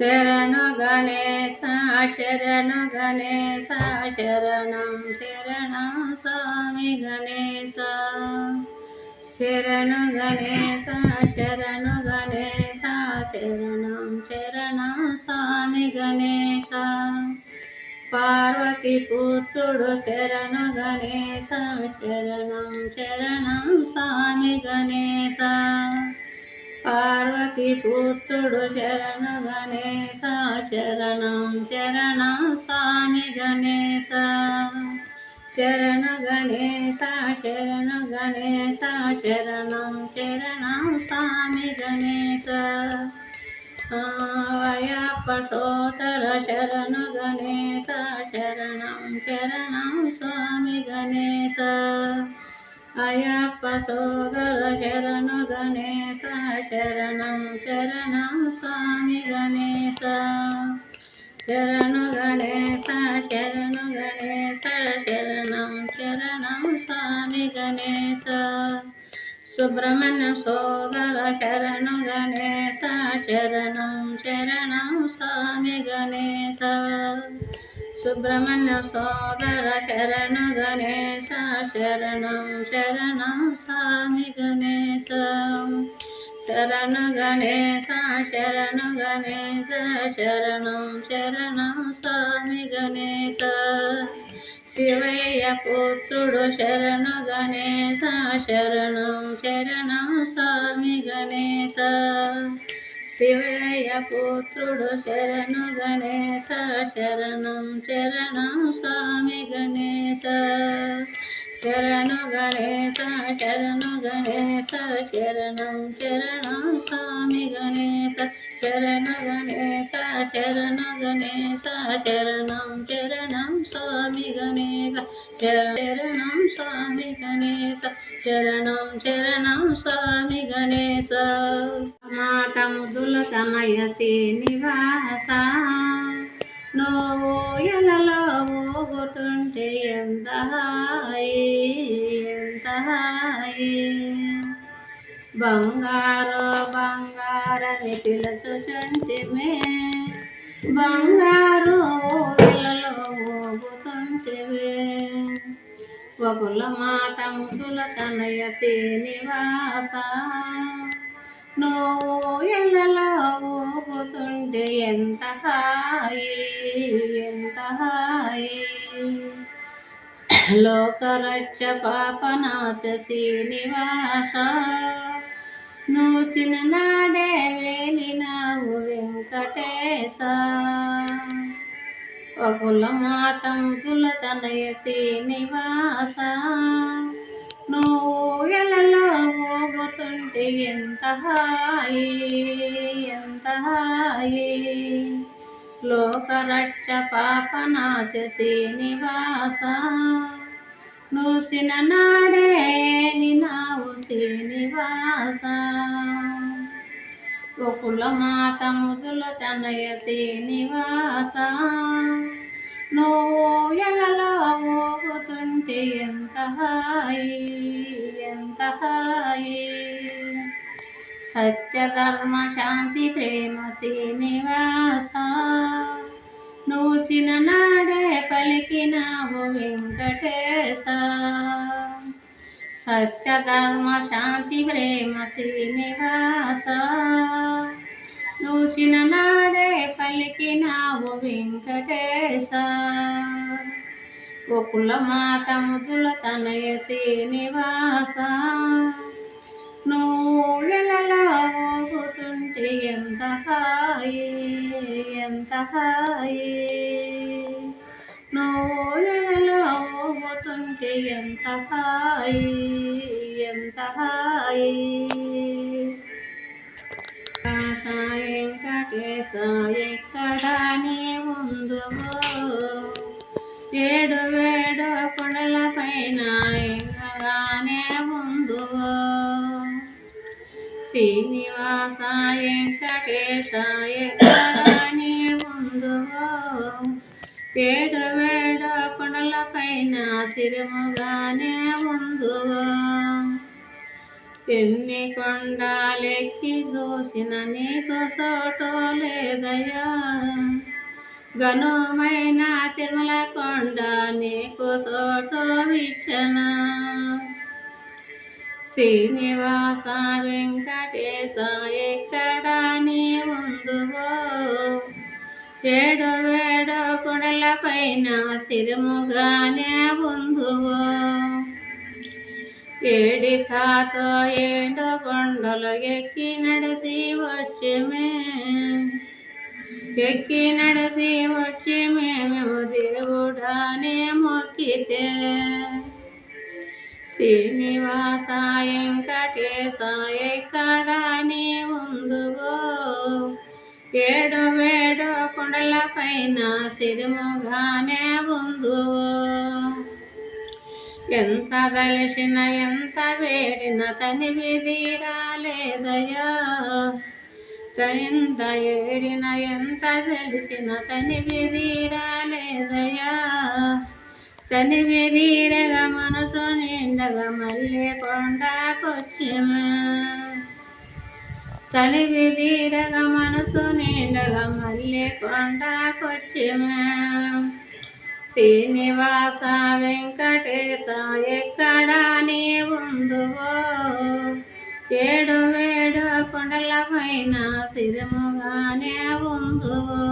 శరణు గణేశ శరణు గణేశ శరణం శరణం స్వామి గణేశ. శరణు గణేశ శరణు గణేశ శరణం శరణం స్వామి గణేశ. పార్వతి పుత్రుడు శరణు గణేశ శరణం శరణం స్వామి గణేశ. పార్వతి పుత్రుడు శరణు గణేశ శరణం శరణం స్వామి గణేశ. శరణు గణేశ శరణు గణేశ శరణం శరణం స్వామి గణేశ. అయ్యప్ప సోదర శరణు గణేశ శరణం శరణం స్వామి గణేశ. అయ్యప్ప సోదర శరణు గణేశ శరణం శరణం స్వామి గణేశ. శరణు గణేశ శరణు గణేశ శరణం శరణం స్వామి గణేశ. సుబ్రహ్మణ్య సోదర శరణు గణేశ శరణం శరణం స్వామి గణేశ. సుబ్రహ్మణ్య సోదర శరణ గణేశ శరణం శరణం స్వామి గణేశ. శరణ గణేశ శరణ గణేశ శరణం శరణం స్వామి గణేశ. శివయ్య పుత్రుడు శరణ గణేశ శరణం శరణం స్వామి గణేశ. శివయ పుత్రుడు శరణు గణేశ శరణం శరణం స్వామి గణేశ. శరణు గణేశ శరణు గణేశ శరణం శరణం స్వామి గణేశ శరణు గణేశ శరణు గణేశ శరణం శరణం స్వామి గణేశ శరణం స్వామి గణేశ శరణం శరణం స్వామి గణేశ మాత ముద్దుల నివాస శ్రీనివాస ఎలలో ఊగుతుంటే ఎంత బంగారు బంగారని పిలుచుచుంటిమే బంగారు ఊయలలో ఊగుతుంటివే వకుల మాత ముదుల తనయ శ్రీనివాస. నువ్వు ఎల్లలో ఊగుతుంటే ఎంత హాయి ఎంత హాయి. లోకరక్ష పాపనాశ శ్రీనివాస. నువ్వు చిన్ననాడే వేలినావు వెంకటేశ. వకుల మాతం తనయ శ్రీనివాస. నువ్వు ఎలలో ఊగుతుంటే ఎంత హాయి ఎంత హాయి. లోకరక్ష పాపనాశ శ్రీనివాస. నూసిన నాడే కులమాతముదుల మాత ముదుల తనయ శ్రీనివాస. నువ్వు ఎలలో ఊగుతుంటే ఎంత హాయి ఎంత హాయి. సత్యధర్మ శాంతి ప్రేమ శ్రీనివాస. నువ్వు చిన్ననాడే పలికినావు వెంకటేశ. సత్యధర్మ శాంతి ప్రేమ శ్రీనివాస. నాడే చిన్ననాడే పలికినావు వెంకటేశ. ఒకుల మాత ముదుల తనయ శ్రీనివాస. నువ్వు ఊగుతుంటే ఎంత హాయి ఎంత హాయి. నువ్వు ఎలలో ఎంత హాయి ఎంత హాయి వెంకటేశ ఎక్కడ నీ ఉందో ఏడు వేడు కొడల పైన ఎంగగానే ఉందో శ్రీనివాస వెంకటేశ ఎక్కడాని ఉందో ఏడు కొండల పైన సిరుముగానే ఎన్ని కొండాలెక్కి చూసిన నీకు సోటో లేదయ్యా? ఘనమైన తిరుమల కొండ నీకు సోటో విచ్చన శ్రీనివాస వెంకటేశ ఎక్కడ ఏడు వేడు కొండల పైన సిరుముగానే ఉందువో ఏడి కాతో ఏడు కొండలు ఎక్కి నడిసి వచ్చమే. ఎక్కి నడిసి వచ్చి మేము దేవుడానే మొక్కితే. శ్రీనివాస వెంకటేశ ఎక్కడా ఏడు వేడు కొండల పైన సిరుముగానే ఉందు ఎంత కలిసిన ఎంత వేడిన తనివి తీరాలేదయా ఎంత ఏడిన ఎంత తెలిసిన తనివి తీరాలేదయా తనివి తీరగా మనసు నిండగా మళ్ళీ కొండకొచ్చిమా. తనివి తీరగా మనసు నిండగా మళ్ళీ కొండకొచ్చిమా శ్రీనివాస వెంకటేశ ఎక్కడ నీ ఉందువో ఏడు వేడు కొండల పైన సిరుముగానే ఉందువో?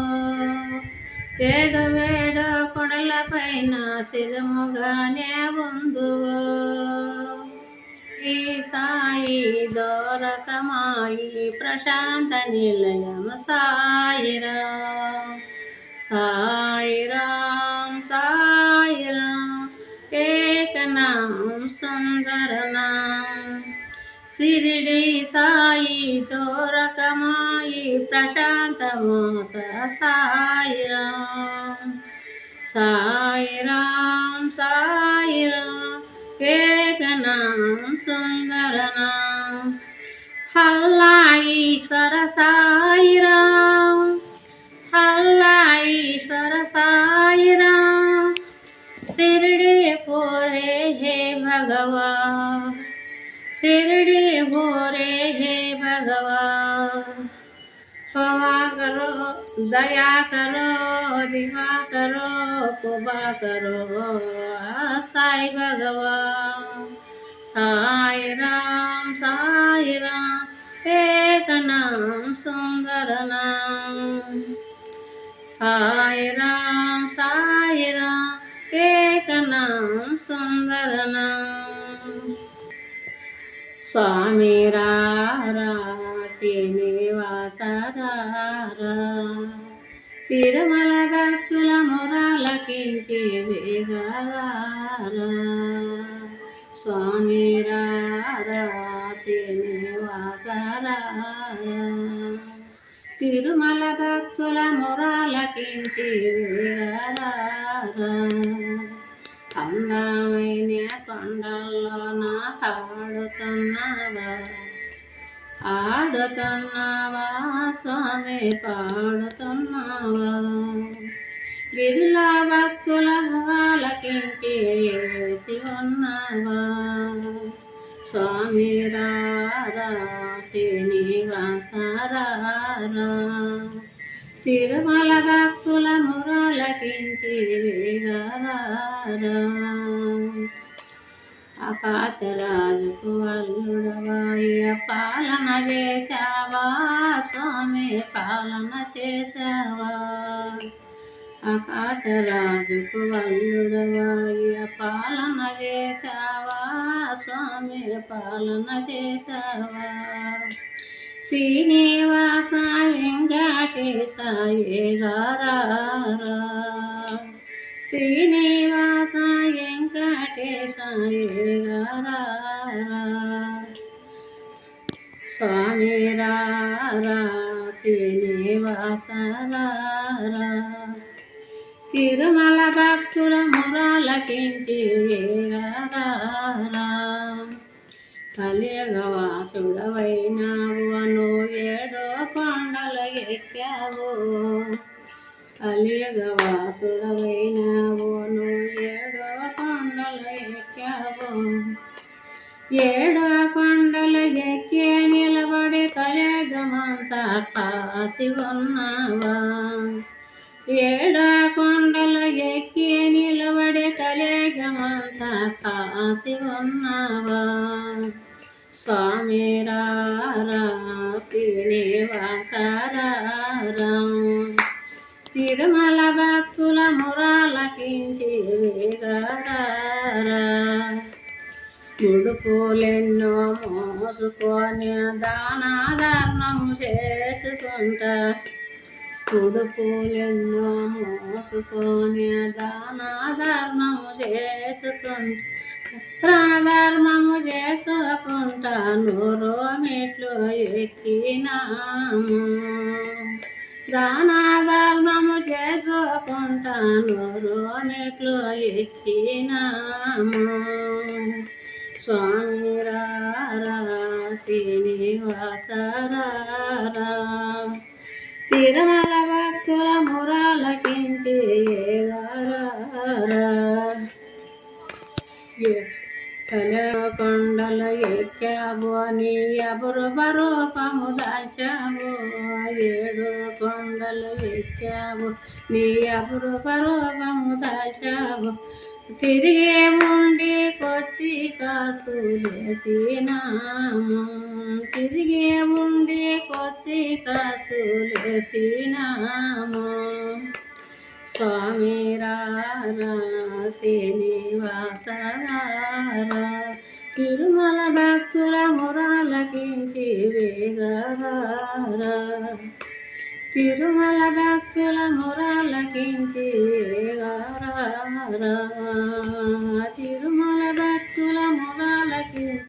ఏడు వేడు కొండల పైన సిరుముగానే ఉందువో? శ్రీ సాయి దోరకమాయి ప్రశాంత నిలయం సాయిరా సాయిరాం సాయిరాం ఏకనాం సుందరనాం సిరిడి సాయి దోరకమాయి ప్రశాంతమోస సాయిరాం సాయిరాం సాయిరాం ఏకనాం சுந்தரனாம் ஹல்லாயீஸ்வர சாயிராம் ஹல்லாயீஸ்வர சாயிராம் சிறுடி போரே ஹே பகவா शिरडी भोरे हे भगवान क्षमा करो दया करो दिवा करो कुबा करो साई भगवान சாயிராம் சாயிராம் ஏகநாம் சுந்தரநாம் சாயிராம் சாயிராம் ஏகநாம் சுந்தரநாம் சுவாமி ராரா శ్రీనివాసరారా తిరుమల భక్తుల మొరాలకించి వేగరారా స్వామి రారా తిరుమల భక్తుల మొరాలకించి వేగరారా. అందమైన కొండల్లో నా పాడుతున్నావా. ఆడుతున్నావా స్వామి పాడుతున్నావా. గిరిలా భక్తుల వాళ్ళకించి వేసి ఉన్నావా స్వామి రారా శ్రీనివాస రారా తిరుమల భక్తుల మురలకించి వేగరారా ఆకాశరాజుకు అల్లుడవాయ పాలన చేశావా స్వామి పాలన చేశావా ఆకాశరాజుకు వల్లుడవాయి. పాలన చేసావా స్వామి పాలన చేసావా శ్రీనివాస వెంకటేశ గారా శ్రీనివాస వెంకటేశ గారా స్వామి రా శ్రీనివాస రారా తిరుమల భక్తుల మురాలకించి కలియగవాసుడవైనావు అను ఏడో కొండల ఎక్కావు. కలియగవాసుడవైనావు అను ఏడో కొండల ఎక్కావు. ఏడో పండల ఎక్కే నిలబడి కలియగమంతా కాసి ఉన్నావా? ఏడో కలగమంతా కాసి ఉన్నావా స్వామి రారా శ్రీనివాసరారా తిరుమల భక్తుల మురాలకించి వేగరారా ముడుపులెన్నో మోసుకొని దాన ధర్మం చేసుకుంటా ఉడుపులెన్నో మోసుకొని దాన ధర్మము చేసుకుంటా చేసుకుంటా నూరు మెట్లు ఎక్కినాము. దాన ధర్మము చేసుకుంటా నూరు మెట్లు ఎక్కినాము. స్వామి రారా శ్రీనివాసరారా తిరుమల భక్తుల మురాలకించి కొండలు ఎక్కావు నీ ఎవరు రూపము దాచావు ఏడు కొండలు ఎక్కావు నీ ఎవరు రూపము దాచావు తిరిగే ఉండి కొచ్చి కాసులేసినాము తిరిగే ఉండి కొచ్చి కాసులేసినాము స్వామి రారా తిరుమల భక్తుల మురాలకించి వేగారా తిరుమల భక్తుల మురాలకించి తిరుమల భక్తుల మురాలకి